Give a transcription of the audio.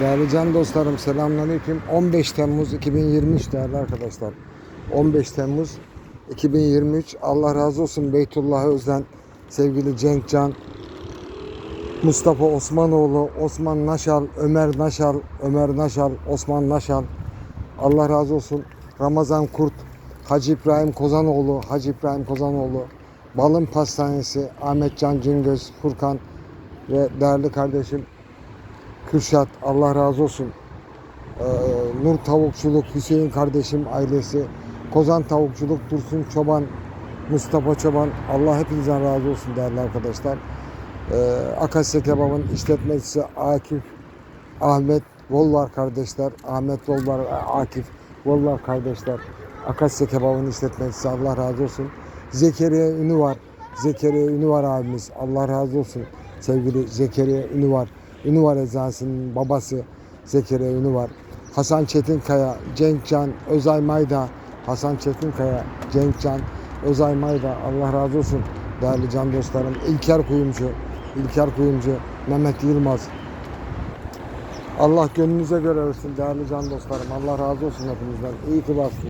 Değerli can dostlarım selamünaleyküm. 15 Temmuz 2023 değerli arkadaşlar. 15 Temmuz 2023 Allah razı olsun Beytullah Özden sevgili Cenk Can Mustafa Osmanoğlu, Osman Naşal, Ömer Naşal, Ömer Naşal, Osman Naşal Allah razı olsun. Ramazan Kurt, Hacı İbrahim Kozanoğlu, Hacı İbrahim Kozanoğlu, Balın Pastanesi, Ahmet Can Cingöz, Furkan ve değerli kardeşim Kürşat Allah razı olsun. Ee, Nur Tavukçuluk Hüseyin kardeşim ailesi Kozan Tavukçuluk Dursun Çoban Mustafa Çoban Allah hepinizden razı olsun değerli arkadaşlar. Ee, Akasya Kebab'ın işletmecisi Akif Ahmet Volvar kardeşler Ahmet Volvar Akif Volvar kardeşler Akasya Kebab'ın işletmecisi Allah razı olsun. Zekeriya Ünü var. Zekeriya Ünü var abimiz. Allah razı olsun. Sevgili Zekeriya Ünü var. Ünü var Eczanesi'nin babası Zekeriya Ünü var. Hasan Çetinkaya, Cenk Can, Özay Mayda, Hasan Çetinkaya, Cenk Can, Özay Mayda Allah razı olsun değerli can dostlarım. İlker Kuyumcu, İlker Kuyumcu, Mehmet Yılmaz. Allah gönlünüze göre versin değerli can dostlarım. Allah razı olsun hepinizden. İyi ki varsınız.